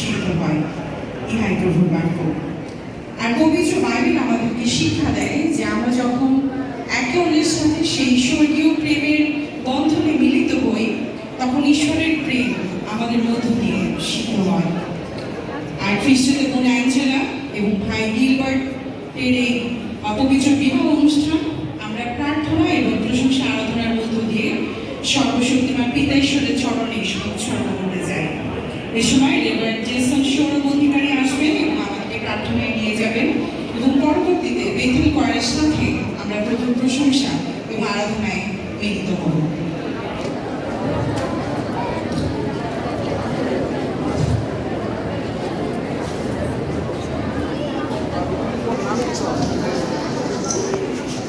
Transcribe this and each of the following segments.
সিদ্ধ হয় ইহাই প্রভুর বাক্য আর পবিত্র বাইবেল আমাদেরকে শিক্ষা দেয় যে আমরা যখন একে অন্যের সাথে সেই স্বর্গীয় প্রেমের বন্ধনে মিলিত হই তখন ঈশ্বরের প্রেম আমাদের মধ্য দিয়ে সিদ্ধ হয় আর খ্রিস্টদের বোন অ্যাঞ্জেলা এবং ভাই গিলবার্ট এর এই অপবিত্র বিবাহ অনুষ্ঠান আমরা প্রার্থনা এবং প্রশংসা আরাধনার মধ্য দিয়ে সর্বশক্তিমান পিতা ঈশ্বরের চরণে উৎসর্গ করতে যাই সময় রেভার জেসন সৌরভ অধিকারী আসবেন এবং আমাদেরকে প্রার্থনায় নিয়ে যাবেন। এবং পরবর্তীতে বেথুল করার সাথে আমরা প্রথম প্রশংসা এবং আরাধনায় মিলিত হব।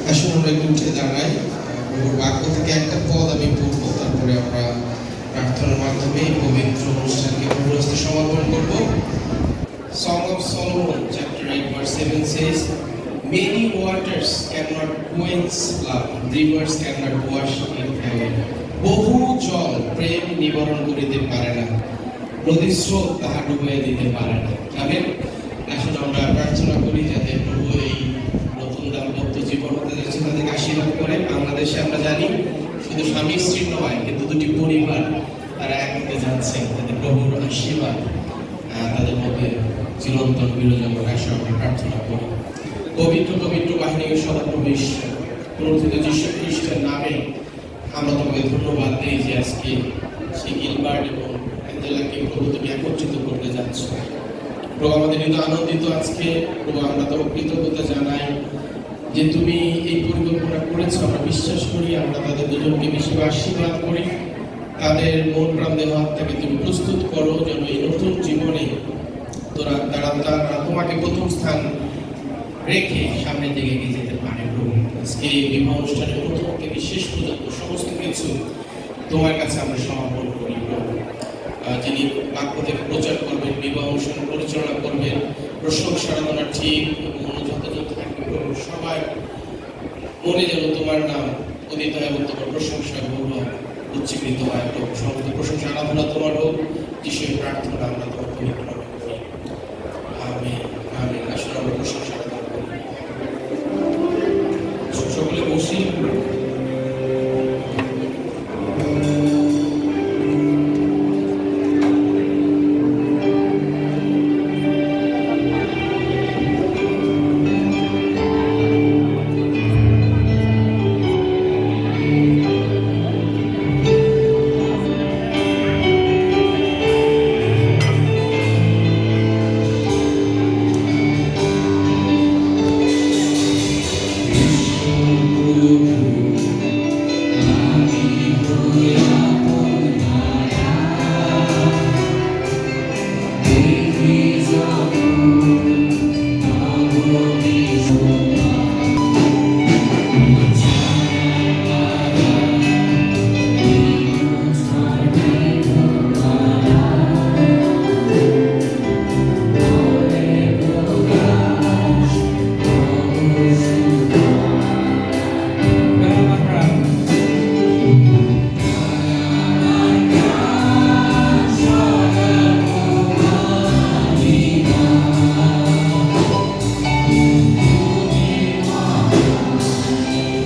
আসলে আমরা একটু উঠে দাঁড়াই। বাক্য থেকে একটা পদ আমি পড়ব, তারপরে আমরা প্রার্থনার মাধ্যমে পবিত্র অনুষ্ঠানকে প্রভুর হস্তে সমর্পণ করব। Song of Solomon, chapter 8, verse 7 says, Many waters cannot quench love, rivers cannot wash in heaven. বহু জল প্রেম নিবারণ করিতে পারে না নদীর স্রোত তাহা ডুবাইয়া দিতে পারে না। আমেন আসলে আমরা প্রার্থনা করি যাতে প্রভু এই নতুন দাম্পত্য জীবন হতে যাচ্ছে তাদেরকে আশীর্বাদ করে। বাংলাদেশে আমরা জানি শুধু স্বামী স্ত্রী নয় কিন্তু দুটি পরিবার তারা এক হতে যাচ্ছে যাতে প্রভুর আশীর্বাদ তাদের মধ্যে চিরন্তন বিরোজন আসে আমরা প্রার্থনা করি। পবিত্র পবিত্র বাহিনীকে সদাপ্রবেশ পুনর্থিত যীশু খ্রিস্টের নামে আমরা তোমাকে ধন্যবাদ দিই যে আজকে সেই গিলবার্ট এবং অ্যাঞ্জেলাকে প্রভু তুমি একত্রিত করতে যাচ্ছ। প্রভু, আমাদের কিন্তু আনন্দিত আজকে। প্রভু, আমরা তোমার কৃতজ্ঞতা জানাই যে তুমি এই পরিকল্পনা করেছ। আমরা বিশ্বাস করি, আমরা তাদের দুজনকে বেশি আশীর্বাদ করি। তাদের মন প্রাণ দেহ, আত্মাকে তুমি প্রস্তুত করো যেন এই নতুন জীবনে তোরা তারা তারা তোমাকে প্রথম স্থান রেখে সামনের দিকে এগিয়ে যেতে পারে। আজকে এই বিবাহ অনুষ্ঠানের প্রথম থেকে শেষ পর্যন্ত সমস্ত কিছু তোমার কাছে আমরা সমর্পণ করি। যিনি বাক্য থেকে প্রচার করবেন, বিবাহ অনুষ্ঠান পরিচালনা করবেন, প্রশংসা আরাধনার ঠিক যথাযথ থাকবে সবাই মনে যেন তোমার নাম উদিত এবং তোমার প্রশংসা গৌরব উচ্চীকৃত হয় প্রভু সমস্ত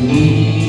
你。